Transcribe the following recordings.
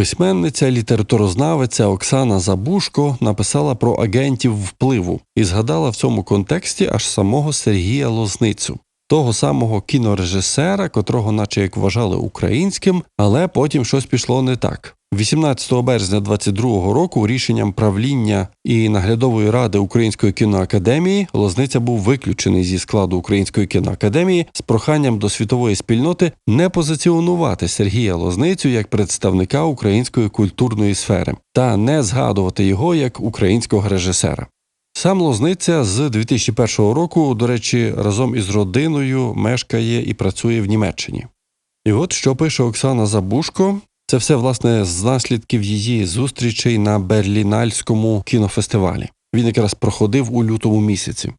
Письменниця, літературознавиця Оксана Забушко написала про агентів впливу і згадала в цьому контексті аж самого Сергія Лозницю, того самого кінорежисера, котрого, наче як вважали українським, але потім щось пішло не так. 18 березня 22-го року рішенням правління і наглядової ради Української кіноакадемії Лозниця був виключений зі складу Української кіноакадемії з проханням до світової спільноти не позиціонувати Сергія Лозницю як представника української культурної сфери та не згадувати його як українського режисера. Сам Лозниця з 2001 року, до речі, разом із родиною мешкає і працює в Німеччині. І от що пише Оксана Забушко. Це все власне з наслідків її зустрічей на Берлінальському кінофестивалі. Він якраз проходив у лютому місяці.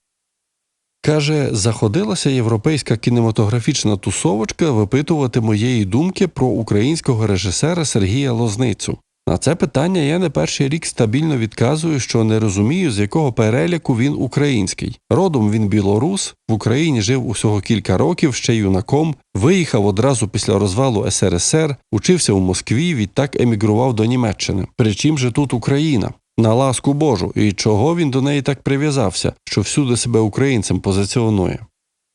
Каже, заходилася європейська кінематографічна тусовочка випитувати моєї думки про українського режисера Сергія Лозницю. На це питання я не перший рік стабільно відказую, що не розумію, з якого переліку він український. Родом він білорус, в Україні жив усього кілька років, ще юнаком, виїхав одразу після розвалу СРСР, учився у Москві, відтак емігрував до Німеччини. Причим же тут Україна? На ласку Божу, і чого він до неї так прив'язався, що всюди себе українцем позиціонує.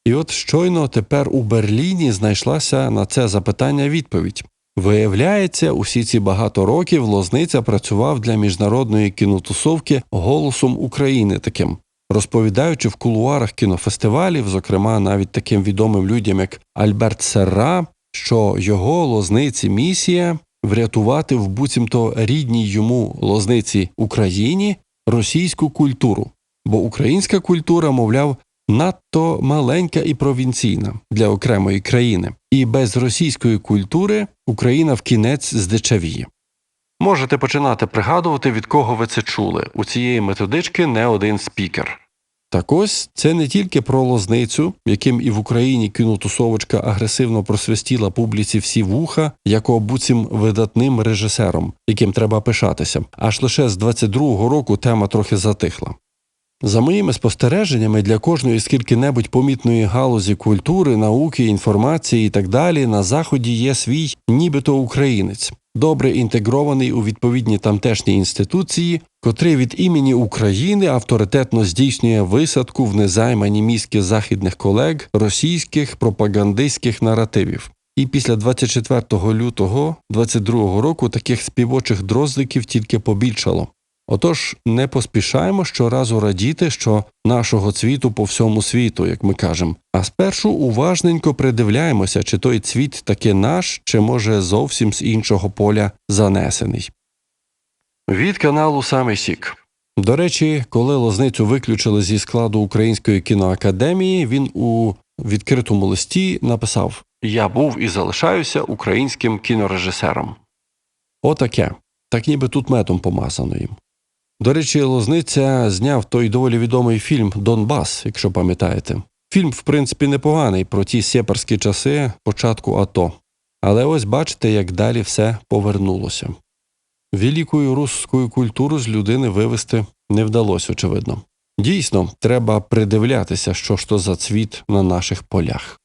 І от щойно тепер у Берліні знайшлася на це запитання відповідь. Виявляється, усі ці багато років Лозниця працював для міжнародної кінотусовки голосом України таким, розповідаючи в кулуарах кінофестивалів, зокрема навіть таким відомим людям, як Альберт Серра, що його лозниці місія врятувати в буцімто рідній йому лозниці Україні російську культуру, бо українська культура, мовляв, надто маленька і провінційна для окремої країни, і без російської культури Україна в кінець здичавіє. Можете починати пригадувати, від кого ви це чули. У цієї методички не один спікер. Так ось це не тільки про лозницю, яким і в Україні кінотусовочка агресивно просвистіла публіці всі вуха, як буцім видатним режисером, яким треба пишатися. Аж лише з 22-го року тема трохи затихла. За моїми спостереженнями, для кожної скільки-небудь помітної галузі культури, науки, інформації і так далі на заході є свій, нібито українець, добре інтегрований у відповідні тамтешні інституції, котрий від імені України авторитетно здійснює висадку в незаймані мізки західних колег російських пропагандистських наративів. І після 24 лютого 22 року таких співочих дроздиків тільки побільшало. Отож, не поспішаємо щоразу радіти, що нашого цвіту по всьому світу, як ми кажемо, а спершу уважненько придивляємося, чи той цвіт таки наш, чи може зовсім з іншого поля занесений. Від каналу Самий Сік. До речі, коли лозницю виключили зі складу Української кіноакадемії, він у відкритому листі написав: Я був і залишаюся українським кінорежисером. Отаке. Так ніби тут медом помазано їм. До речі, Лозниця зняв той доволі відомий фільм Донбас, якщо пам'ятаєте. Фільм, в принципі, непоганий про ті сєпарські часи початку АТО. Але ось бачите, як далі все повернулося. Великою русською культуру з людини вивести не вдалося, очевидно. Дійсно, треба придивлятися, що ж то за цвіт на наших полях.